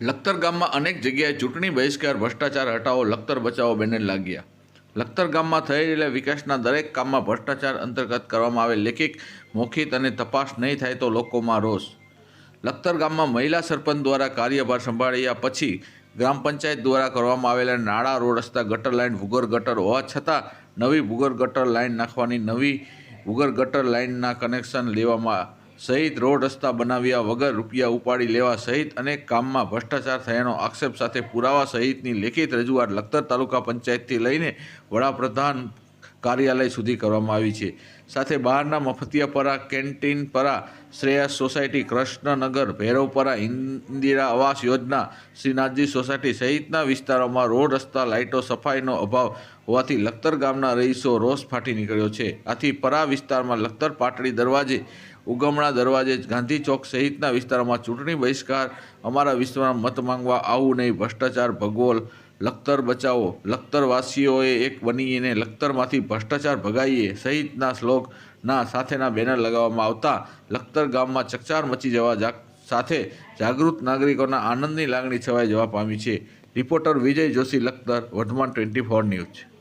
લખતર ગામમાં અનેક જગ્યાએ ચૂંટણી બહિષ્કાર ભ્રષ્ટાચાર હટાવો, લખતર બચાવો બેનર લાગ્યા. લખતર ગામમાં થઈ રહેલા વિકાસના દરેક કામમાં ભ્રષ્ટાચાર અંતર્ગત કરવામાં આવે. લેખિત મૌખિત અને તપાસ નહીં થાય તો લોકોમાં રોષ. લખતર ગામમાં મહિલા સરપંચ દ્વારા કાર્યભાર સંભાળ્યા પછી ગ્રામ પંચાયત દ્વારા કરવામાં આવેલા નાળા રોડ રસ્તા, ગટર લાઇન, ભૂગર ગટર હોવા છતાં નવી ભૂગર ગટર લાઇન નાખવાની નવી ભૂગર ગટર લાઇનના કનેક્શન લેવામાં સહિત રોડ રસ્તા બનાવ્યા વગર રૂપિયા ઉપાડી લેવા સહિત અનેક કામમાં ભ્રષ્ટાચાર થયાનો આક્ષેપ સાથે પુરાવા સહિતની લેખિત રજૂઆત લખતર તાલુકા પંચાયતથી લઈને વડાપ્રધાન કાર્યાલય સુધી કરવામાં આવી છે. સાથે બહારના મફતિયાપરા, કેન્ટીનપરા શ્રેયસ સોસાયટી, કૃષ્ણનગર, ભૈરવપરા, ઇન્દિરા આવાસ યોજના શ્રીનાથજી સોસાયટી સહિતના વિસ્તારોમાં રોડ, રસ્તા, લાઇટો, સફાઈનો અભાવ હોવાથી લખતર ગામના રહીશો રોષ ફાટી નીકળ્યો છે. આથી પરા વિસ્તારમાં લખતર પાટડી દરવાજે, ઉગમણા દરવાજે, ગાંધી ચોક સહિતના વિસ્તારોમાં ચૂંટણી બહિષ્કાર અમારા વિસ્તારમાં મત માંગવા આવું નહીં. ભ્રષ્ટાચાર, ભગવોલ લખતર બચાવો. લખતરવાસીઓએ એક બનીને લખતરમાંથી ભ્રષ્ટાચાર ભગાઈએ સહિતના શ્લોકના સાથેના બેનર લગાવવામાં આવતા લખતર ગામમાં ચકચાર મચી જવા સાથે જાગૃત નાગરિકોના આનંદની લાગણી છવાઈ જવા પામી છે. Reporter Vijay Joshi, Lakhtar, Vardhman twenty four news.